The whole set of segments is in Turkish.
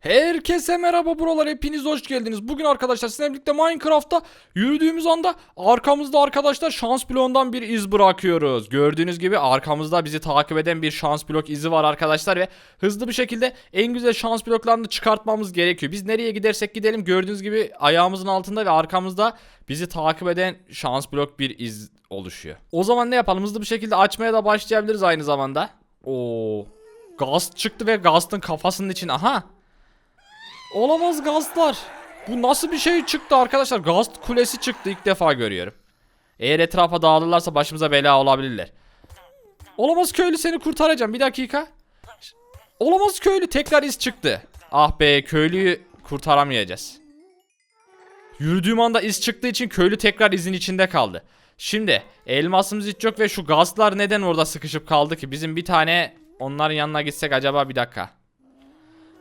Herkese merhaba buralar hepiniz hoş geldiniz. Bugün arkadaşlar sizinle birlikte Minecraft'ta yürüdüğümüz anda arkamızda arkadaşlar şans bloğundan bir iz bırakıyoruz. Gördüğünüz gibi arkamızda bizi takip eden bir şans blok izi var arkadaşlar ve hızlı bir şekilde en güzel şans bloklarını çıkartmamız gerekiyor. Biz nereye gidersek gidelim gördüğünüz gibi ayağımızın altında ve arkamızda bizi takip eden şans blok bir iz oluşuyor. O zaman ne yapalım hızlı bir şekilde açmaya da başlayabiliriz aynı zamanda. Oo. Gaz çıktı ve Gast'ın kafasının için aha Olamaz gazlar. Bu nasıl bir şey çıktı arkadaşlar? Gaz kulesi çıktı ilk defa görüyorum. Eğer etrafa dağılırlarsa başımıza bela olabilirler. Olamaz köylü seni kurtaracağım. Bir dakika. Olamaz köylü tekrar iz çıktı. Ah be köylüyü kurtaramayacağız. Yürüdüğüm anda iz çıktığı için köylü tekrar izin içinde kaldı. Şimdi elmasımız hiç yok ve şu gazlar neden orada sıkışıp kaldı ki? Bizim bir tane onların yanına gitsek acaba bir dakika.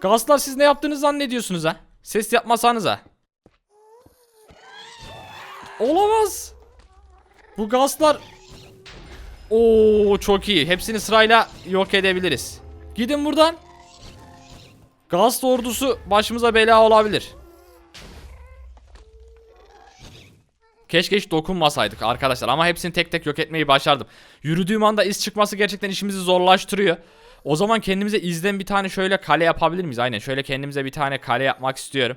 Gazlar siz ne yaptığınızı zannediyorsunuz ha? Ses yapmasanız ha. Olamaz. Bu gazlar Oo çok iyi. Hepsini sırayla yok edebiliriz. Gidin buradan. Gaz ordusu başımıza bela olabilir. Keşke hiç dokunmasaydık arkadaşlar ama hepsini tek tek yok etmeyi başardım. Yürüdüğüm anda iz çıkması gerçekten işimizi zorlaştırıyor. O zaman kendimize izden bir tane şöyle kale yapabilir miyiz? Aynen şöyle kendimize bir tane kale yapmak istiyorum.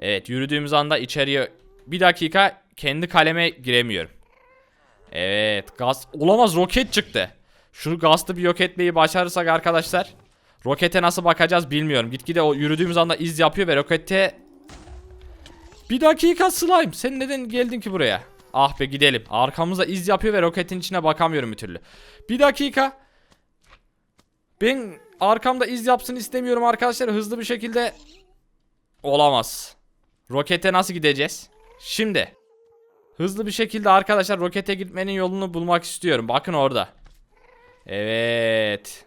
Evet yürüdüğümüz anda içeriye bir dakika kendi kaleme giremiyorum. Evet gaz olamaz roket çıktı. Şu gazı bir yok etmeyi başarırsak arkadaşlar. Rokete nasıl bakacağız bilmiyorum. Gitgide o yürüdüğümüz anda iz yapıyor ve rokete bir dakika slime. Sen neden geldin ki buraya? Ah be gidelim. Arkamızda iz yapıyor ve roketin içine bakamıyorum bir türlü. Bir dakika. Ben arkamda iz yapsın istemiyorum arkadaşlar. Hızlı bir şekilde olamaz. Rokete nasıl gideceğiz? Şimdi hızlı bir şekilde arkadaşlar rokete gitmenin yolunu bulmak istiyorum. Bakın orada. Evet.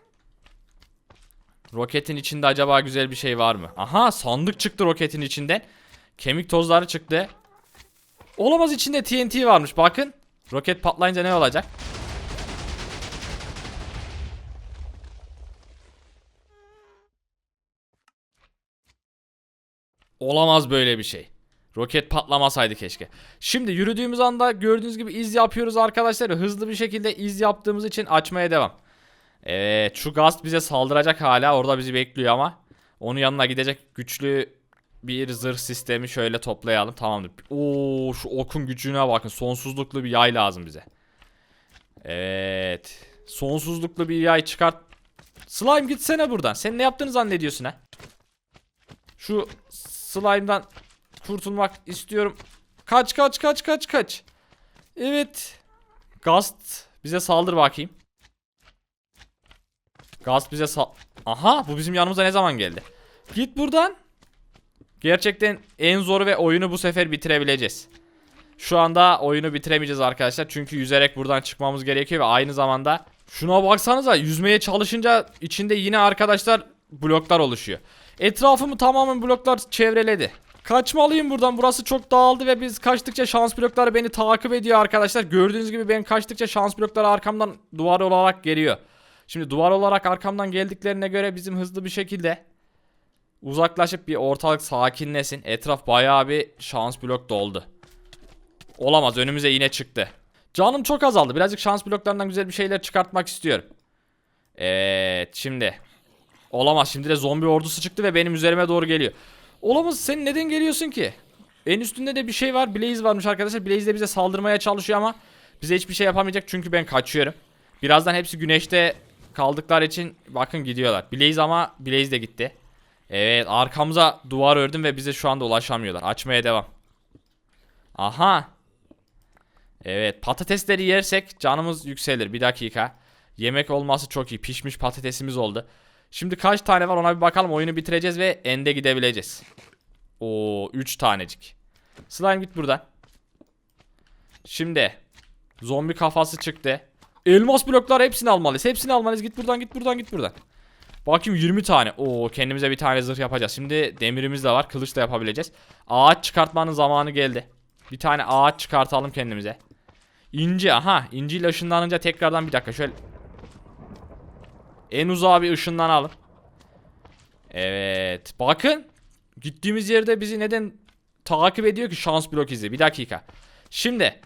Roketin içinde acaba güzel bir şey var mı? Aha sandık çıktı roketin içinden. Kemik tozları çıktı. Olamaz içinde TNT varmış bakın. Roket patlayınca ne olacak? Olamaz böyle bir şey. Roket patlamasaydı keşke. Şimdi yürüdüğümüz anda gördüğünüz gibi iz yapıyoruz arkadaşlar. Hızlı bir şekilde iz yaptığımız için açmaya devam. Evet şu gaz bize saldıracak hala orada bizi bekliyor ama. Onun yanına gidecek güçlü bir zırh sistemi şöyle toplayalım. Tamamdır. Oo şu okun gücüne bakın. Sonsuzluklu bir yay lazım bize. Evet. Sonsuzluklu bir yay çıkart. Slime gitsene buradan. Sen ne yaptığını zannediyorsun ha? Şu slime'dan kurtulmak istiyorum. Kaç kaç kaç kaç kaç. Evet. Gast bize saldır bakayım. Gast bize sal... Aha bu bizim yanımıza ne zaman geldi? Git buradan. Gerçekten en zoru ve oyunu bu sefer bitirebileceğiz. Şu anda oyunu bitiremeyeceğiz arkadaşlar. Çünkü yüzerek buradan çıkmamız gerekiyor ve aynı zamanda şuna baksanıza yüzmeye çalışınca içinde yine arkadaşlar bloklar oluşuyor. Etrafımı tamamen bloklar çevreledi. Kaçmalıyım buradan. Burası çok dağıldı ve biz kaçtıkça şans blokları beni takip ediyor arkadaşlar. Gördüğünüz gibi ben kaçtıkça şans blokları arkamdan duvar olarak geliyor. Şimdi duvar olarak arkamdan geldiklerine göre bizim hızlı bir şekilde uzaklaşıp bir ortalık sakinlesin. Etraf bayağı bir şans blok doldu. Olamaz önümüze yine çıktı. Canım çok azaldı. Birazcık şans bloklarından güzel bir şeyler çıkartmak istiyorum. Evet şimdi. Olamaz şimdi de zombi ordusu çıktı ve benim üzerime doğru geliyor. Olamaz sen neden geliyorsun ki? En üstünde de bir şey var. Blaze varmış arkadaşlar. Blaze de bize saldırmaya çalışıyor ama bize hiçbir şey yapamayacak çünkü ben kaçıyorum. Birazdan hepsi güneşte kaldıkları için bakın gidiyorlar. Blaze ama Blaze de gitti. Evet arkamıza duvar ördüm ve bize şu anda ulaşamıyorlar. Açmaya devam. Aha. Evet patatesleri yersek canımız yükselir. Bir dakika. Yemek olması çok iyi. Pişmiş patatesimiz oldu. Şimdi kaç tane var ona bir bakalım. Oyunu bitireceğiz ve ende gidebileceğiz. Oo 3 tanecik. Slime git buradan. Şimdi zombi kafası çıktı. Elmas bloklar hepsini almalıyız. Hepsini almalıyız. Git buradan git buradan git buradan. Bakayım 20 tane. Oo kendimize bir tane zırh yapacağız. Şimdi demirimiz de var. Kılıç da yapabileceğiz. Ağaç çıkartmanın zamanı geldi. Bir tane ağaç çıkartalım kendimize. İnci aha. İnciyle ışınlanınca tekrardan bir dakika şöyle. En uzağa bir ışınlanalım. Evet. Bakın. Gittiğimiz yerde bizi neden takip ediyor ki şans blok izi. Bir dakika. Şimdi.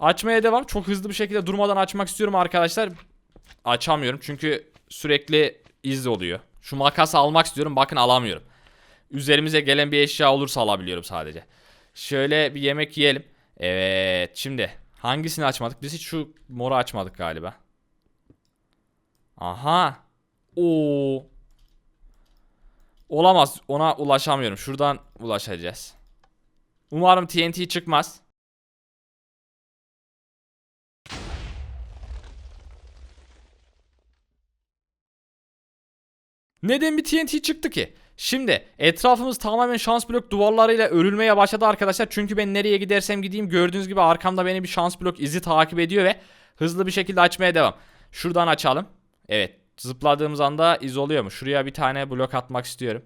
Açmaya devam. Çok hızlı bir şekilde durmadan açmak istiyorum arkadaşlar. Açamıyorum çünkü sürekli iz oluyor. Şu makası almak istiyorum. Bakın alamıyorum. Üzerimize gelen bir eşya olursa alabiliyorum sadece. Şöyle bir yemek yiyelim. Evet. Şimdi hangisini açmadık? Biz hiç şu moru açmadık galiba. Aha. Oo. Olamaz. Ona ulaşamıyorum. Şuradan ulaşacağız. Umarım TNT çıkmaz. Neden bir TNT çıktı ki? Şimdi etrafımız tamamen şans blok duvarlarıyla örülmeye başladı arkadaşlar. Çünkü ben nereye gidersem gideyim gördüğünüz gibi arkamda beni bir şans blok izi takip ediyor ve hızlı bir şekilde açmaya devam. Şuradan açalım. Evet zıpladığımız anda iz oluyor mu? Şuraya bir tane blok atmak istiyorum.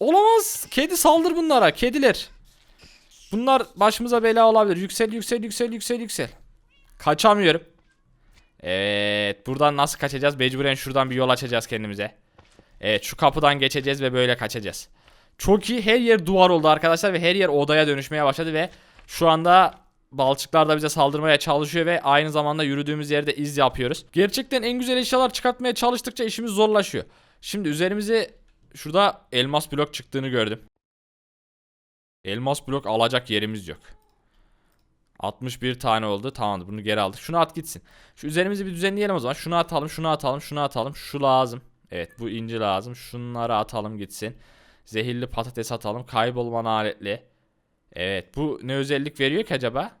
Olamaz. Kedi saldır bunlara. Kediler. Bunlar başımıza bela olabilir. Yüksel yüksel yüksel yüksel yüksel. Kaçamıyorum. Evet. Buradan nasıl kaçacağız? Mecburen şuradan bir yol açacağız kendimize. Evet şu kapıdan geçeceğiz ve böyle kaçacağız. Çok iyi. Her yer duvar oldu arkadaşlar ve her yer odaya dönüşmeye başladı ve şu anda balçıklar da bize saldırmaya çalışıyor ve aynı zamanda yürüdüğümüz yerde iz yapıyoruz. Gerçekten en güzel eşyalar çıkartmaya çalıştıkça işimiz zorlaşıyor. Şimdi üzerimize şurada elmas blok çıktığını gördüm. Elmas blok alacak yerimiz yok. 61 tane oldu. Tamamdır bunu geri aldık. Şunu at gitsin. Şu üzerimizi bir düzenleyelim o zaman. Şunu atalım, şunu atalım, şunu atalım. Şu lazım. Evet bu inci lazım. Şunları atalım gitsin. Zehirli patates atalım. Kaybolma aletli. Evet bu ne özellik veriyor ki acaba?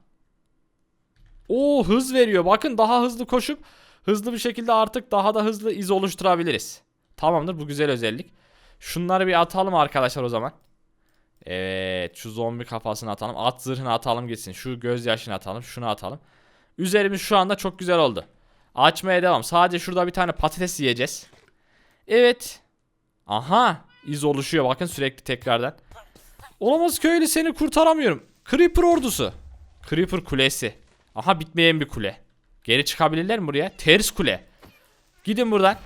Oo hız veriyor. Bakın daha hızlı koşup hızlı bir şekilde artık daha da hızlı iz oluşturabiliriz. Tamamdır bu güzel özellik. Şunları bir atalım arkadaşlar o zaman. Evet şu zombi kafasını atalım. At zırhını atalım gitsin. Şu gözyaşını atalım. Şunu atalım. Üzerimiz şu anda çok güzel oldu. Açmaya devam. Sadece şurada bir tane patates yiyeceğiz. Evet. Aha. iz oluşuyor bakın sürekli tekrardan. Olamaz köylü seni kurtaramıyorum. Creeper ordusu. Creeper kulesi. Aha bitmeyen bir kule. Geri çıkabilirler mi buraya? Ters kule. Gidin buradan.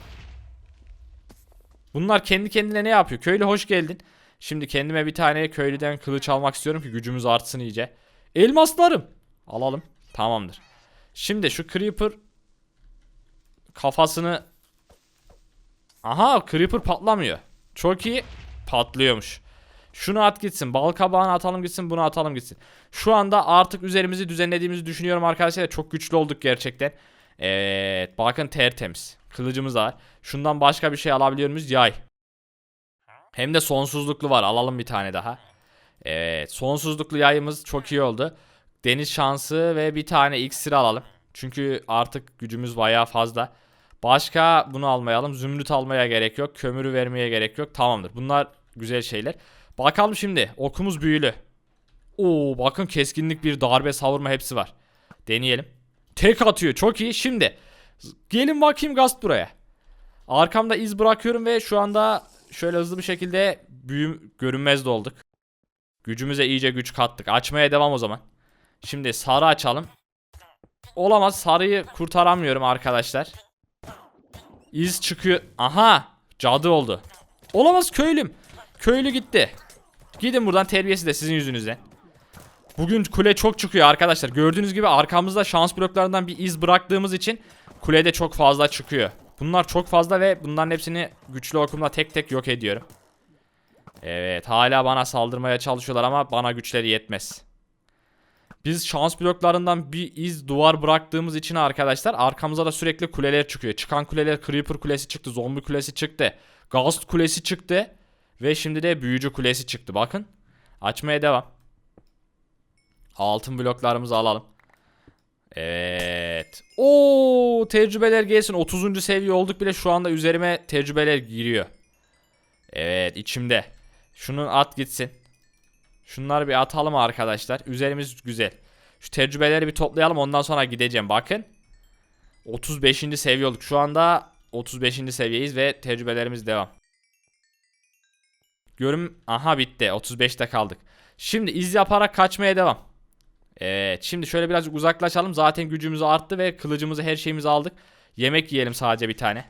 Bunlar kendi kendine ne yapıyor? Köylü hoş geldin. Şimdi kendime bir tane köylüden kılıç almak istiyorum ki gücümüz artsın iyice. Elmaslarım. Alalım. Tamamdır. Şimdi şu creeper kafasını Aha creeper patlamıyor. Çok iyi. Patlıyormuş. Şunu at gitsin. Bal kabağını atalım gitsin. Bunu atalım gitsin. Şu anda artık üzerimizi düzenlediğimizi düşünüyorum arkadaşlar. Çok güçlü olduk gerçekten. Evet. Bakın tertemiz. Kılıcımız var. Şundan başka bir şey alabiliyor muyuz? Yay. Hem de sonsuzluklu var. Alalım bir tane daha. Evet. Sonsuzluklu yayımız çok iyi oldu. Deniz şansı ve bir tane iksir alalım. Çünkü artık gücümüz bayağı fazla. Başka bunu almayalım. Zümrüt almaya gerek yok. Kömürü vermeye gerek yok. Tamamdır. Bunlar güzel şeyler. Bakalım şimdi. Okumuz büyülü. Oo bakın keskinlik bir darbe savurma hepsi var. Deneyelim. Tek atıyor. Çok iyi. Şimdi gelin bakayım gast buraya. Arkamda iz bırakıyorum ve şu anda şöyle hızlı bir şekilde büyüm görünmez de olduk. Gücümüze iyice güç kattık. Açmaya devam o zaman. Şimdi sarı açalım. Olamaz. Sarıyı kurtaramıyorum arkadaşlar. İz çıkıyor. Aha. Cadı oldu. Olamaz köylüm. Köylü gitti. Gidin buradan terbiyesi de sizin yüzünüzden. Bugün kule çok çıkıyor arkadaşlar. Gördüğünüz gibi arkamızda şans bloklarından bir iz bıraktığımız için kulede çok fazla çıkıyor. Bunlar çok fazla ve bunların hepsini güçlü okumla tek tek yok ediyorum. Evet hala bana saldırmaya çalışıyorlar ama bana güçleri yetmez. Biz şans bloklarından bir iz duvar bıraktığımız için arkadaşlar arkamıza da sürekli kuleler çıkıyor. Çıkan kuleler Creeper kulesi çıktı, zombi kulesi çıktı, Ghost kulesi çıktı ve şimdi de büyücü kulesi çıktı. Bakın. Açmaya devam. Altın bloklarımızı alalım. Evet. Oo, tecrübeler gelsin. 30. seviye olduk bile şu anda üzerime tecrübeler giriyor. Evet, içimde. Şunu at gitsin. Şunları bir atalım arkadaşlar. Üzerimiz güzel. Şu tecrübeleri bir toplayalım ondan sonra gideceğim. Bakın. 35. seviye olduk. Şu anda 35. seviyeyiz ve tecrübelerimiz devam. Görüm aha bitti. 35'te kaldık. Şimdi iz yaparak kaçmaya devam. Evet şimdi şöyle birazcık uzaklaşalım. Zaten gücümüz arttı ve kılıcımızı her şeyimizi aldık. Yemek yiyelim sadece bir tane.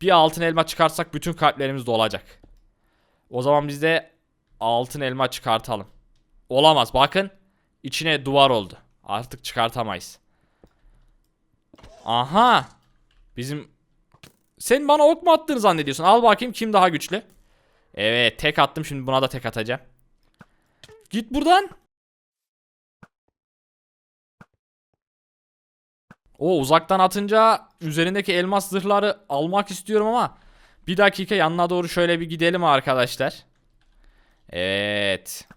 Bir altın elma çıkarsak bütün kalplerimiz dolacak. O zaman biz de altın elma çıkartalım. Olamaz bakın. içine duvar oldu. Artık çıkartamayız. Aha. Bizim sen bana ok mu attığını zannediyorsun? Al bakayım kim daha güçlü. Evet tek attım şimdi buna da tek atacağım. Git buradan. O uzaktan atınca üzerindeki elmas zırhları almak istiyorum ama bir dakika yanına doğru şöyle bir gidelim arkadaşlar. Evet.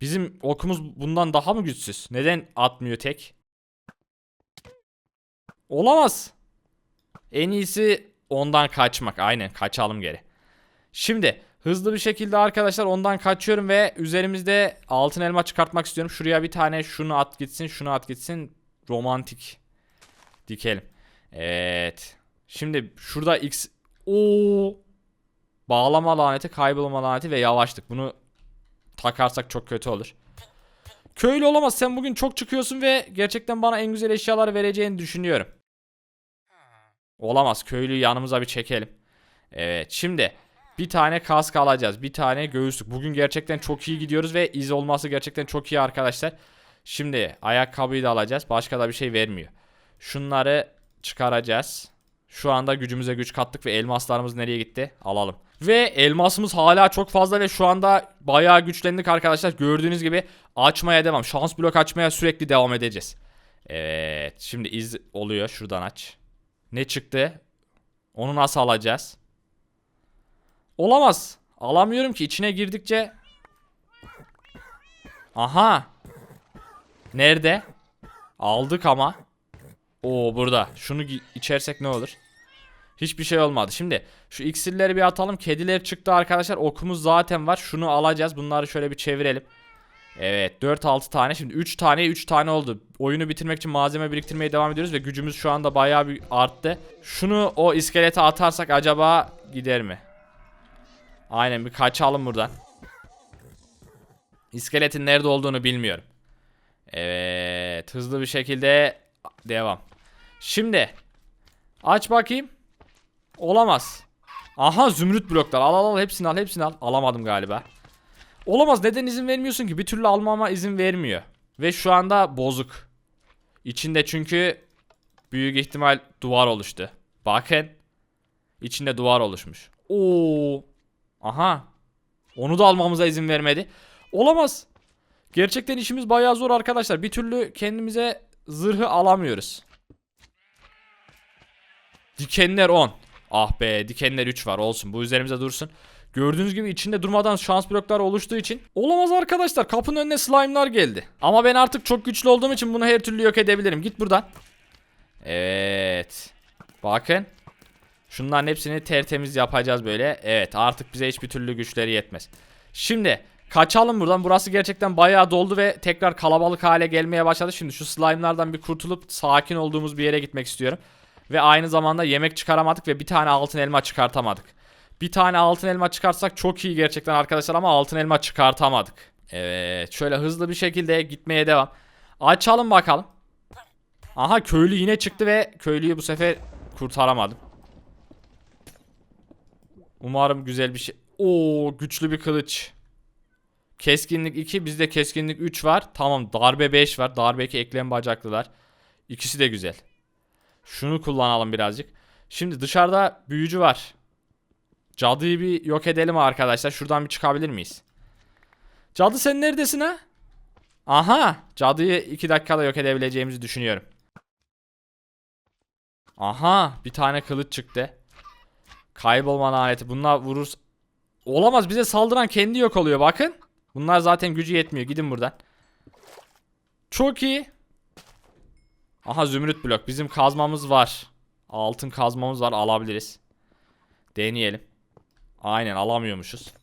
Bizim okumuz bundan daha mı güçsüz? Neden atmıyor tek? Olamaz. En iyisi ondan kaçmak. Aynen kaçalım geri. Şimdi hızlı bir şekilde arkadaşlar ondan kaçıyorum ve üzerimizde altın elma çıkartmak istiyorum. Şuraya bir tane şunu at gitsin, şunu at gitsin. Romantik dikelim. Evet. Şimdi şurada X o bağlama laneti, kaybolma laneti ve yavaşlık. Bunu takarsak çok kötü olur. Köylü olamaz. Sen bugün çok çıkıyorsun ve gerçekten bana en güzel eşyaları vereceğini düşünüyorum. Olamaz. Köylüyü yanımıza bir çekelim. Evet. Şimdi bir tane kask alacağız. Bir tane göğüslük. Bugün gerçekten çok iyi gidiyoruz ve iz olması gerçekten çok iyi arkadaşlar. Şimdi ayakkabıyı da alacağız. Başka da bir şey vermiyor. Şunları çıkaracağız. Şu anda gücümüze güç kattık ve elmaslarımız nereye gitti? Alalım. Ve elmasımız hala çok fazla ve şu anda bayağı güçlendik arkadaşlar. Gördüğünüz gibi açmaya devam. Şans blok açmaya sürekli devam edeceğiz. Evet. Şimdi iz oluyor. Şuradan aç. Ne çıktı? Onu nasıl alacağız? Olamaz. Alamıyorum ki içine girdikçe. Aha. Nerede? Aldık ama. Oo burada. Şunu içersek ne olur? Hiçbir şey olmadı. Şimdi şu iksirleri bir atalım. Kediler çıktı arkadaşlar. Okumuz zaten var. Şunu alacağız. Bunları şöyle bir çevirelim. Evet 4-6 tane. Şimdi 3 tane 3 tane oldu. Oyunu bitirmek için malzeme biriktirmeye devam ediyoruz ve gücümüz şu anda bayağı bir arttı. Şunu o iskelete atarsak acaba gider mi? Aynen bir kaçalım buradan. İskeletin nerede olduğunu bilmiyorum. Evet hızlı bir şekilde devam. Şimdi aç bakayım. Olamaz. Aha zümrüt bloklar. Al al al hepsini al hepsini al. Alamadım galiba. Olamaz neden izin vermiyorsun ki? Bir türlü almama izin vermiyor. Ve şu anda bozuk. İçinde çünkü büyük ihtimal duvar oluştu. Bakın. İçinde duvar oluşmuş. Oo. Aha. Onu da almamıza izin vermedi. Olamaz. Gerçekten işimiz bayağı zor arkadaşlar. Bir türlü kendimize zırhı alamıyoruz. Dikenler 10. Ah be dikenler 3 var olsun bu üzerimize dursun. Gördüğünüz gibi içinde durmadan şans blokları oluştuğu için olamaz arkadaşlar kapının önüne slime'lar geldi. Ama ben artık çok güçlü olduğum için bunu her türlü yok edebilirim. Git buradan. Evet. Bakın. Şunların hepsini tertemiz yapacağız böyle. Evet artık bize hiçbir türlü güçleri yetmez. Şimdi kaçalım buradan. Burası gerçekten bayağı doldu ve tekrar kalabalık hale gelmeye başladı. Şimdi şu slime'lardan bir kurtulup sakin olduğumuz bir yere gitmek istiyorum. Ve aynı zamanda yemek çıkaramadık ve bir tane altın elma çıkartamadık. Bir tane altın elma çıkarsak çok iyi gerçekten arkadaşlar ama altın elma çıkartamadık. Evet şöyle hızlı bir şekilde gitmeye devam. Açalım bakalım. Aha köylü yine çıktı ve köylüyü bu sefer kurtaramadım. Umarım güzel bir şey. Oo güçlü bir kılıç. Keskinlik 2 bizde keskinlik 3 var. Tamam darbe 5 var. Darbe 2 eklem bacaklılar. İkisi de güzel. Şunu kullanalım birazcık. Şimdi dışarıda büyücü var. Cadıyı bir yok edelim arkadaşlar. Şuradan bir çıkabilir miyiz? Cadı sen neredesin ha? Aha. Cadıyı 2 dakikada yok edebileceğimizi düşünüyorum. Aha. Bir tane kılıç çıktı. Kaybolma laneti. Bunlar vurur. Olamaz bize saldıran kendi yok oluyor bakın. Bunlar zaten gücü yetmiyor. Gidin buradan. Çok iyi. Aha zümrüt blok. Bizim kazmamız var. Altın kazmamız var. Alabiliriz. Deneyelim. Aynen alamıyormuşuz.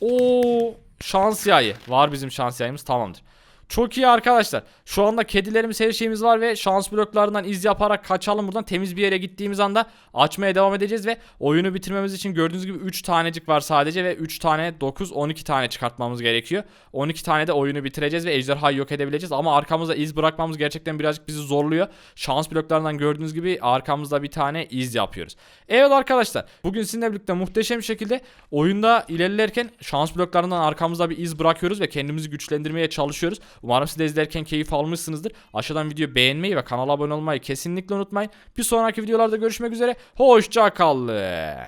Oo şans yayı. Var bizim şans yayımız tamamdır. Çok iyi arkadaşlar. Şu anda kedilerimiz her şeyimiz var ve şans bloklarından iz yaparak kaçalım buradan. Temiz bir yere gittiğimiz anda açmaya devam edeceğiz ve oyunu bitirmemiz için gördüğünüz gibi 3 tanecik var sadece ve 3 tane 9 12 tane çıkartmamız gerekiyor. 12 tane de oyunu bitireceğiz ve ejderhayı yok edebileceğiz ama arkamızda iz bırakmamız gerçekten birazcık bizi zorluyor. Şans bloklarından gördüğünüz gibi arkamızda bir tane iz yapıyoruz. Evet arkadaşlar bugün sizinle birlikte muhteşem şekilde oyunda ilerlerken şans bloklarından arkamızda bir iz bırakıyoruz ve kendimizi güçlendirmeye çalışıyoruz. Umarım siz de izlerken keyif almışsınızdır. Aşağıdan videoyu beğenmeyi ve kanala abone olmayı kesinlikle unutmayın. Bir sonraki videolarda görüşmek üzere. Hoşça kalın.